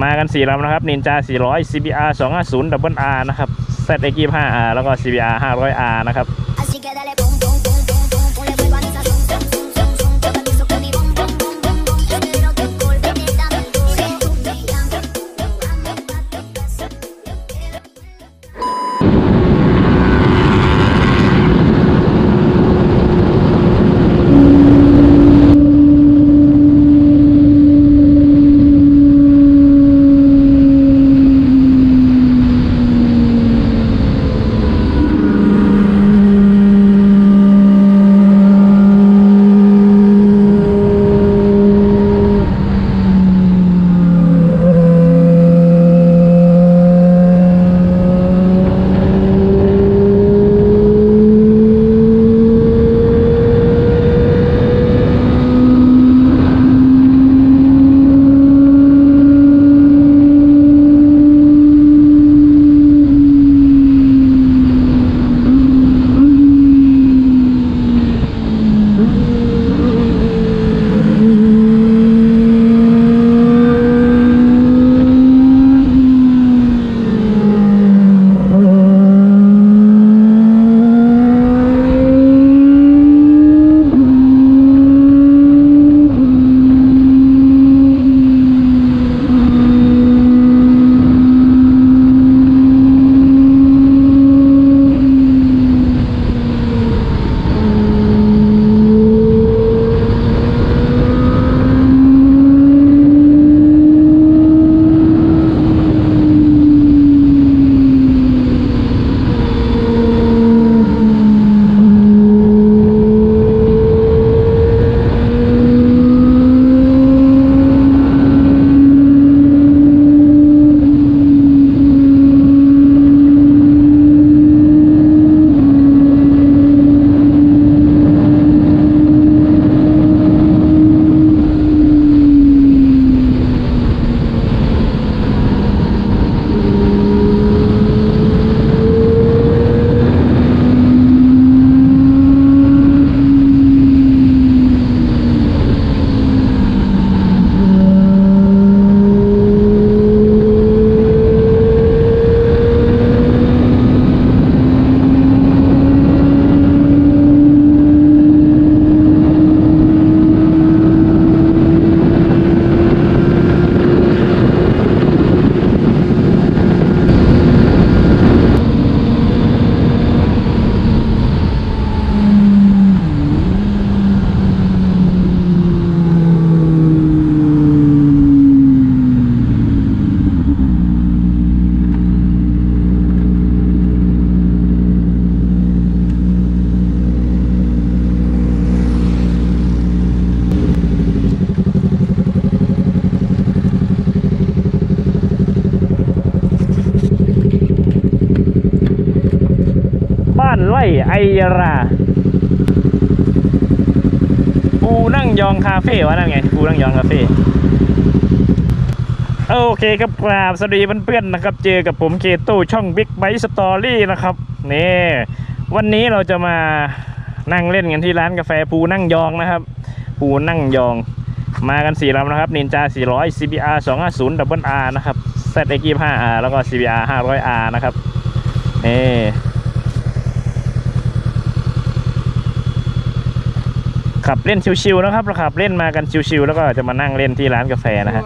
มากันสี่ลำนะครับนินจา 400 CBR 250 Double R นะครับ ZX 25R แล้วก็ CBR 500R นะครับ ไร่ไอยาราปูนั่งยองคาเฟ่วะนั่นไงปูนั่งยองคาเฟ่โอเคครับกราบสวัสดีเพื่อนๆนะครับ เจอกับผมเคตู้ช่อง Big b i t e Story นะครับนี่วันนี้เราจะมานั่งเล่นกันที่ร้านกาแฟปูนั่งยองนะครับ ปูนั่งยอง มากันสี่ลำนะครับนินจา 400 CBR 250 Double R นะครับ ZX 25R แล้วก็ CBR 500R นะครับนี่ ขับเล่นชิวๆนะครับเราขับเล่นมากันชิวๆแล้วก็จะมานั่งเล่นที่ร้านกาแฟนะฮะ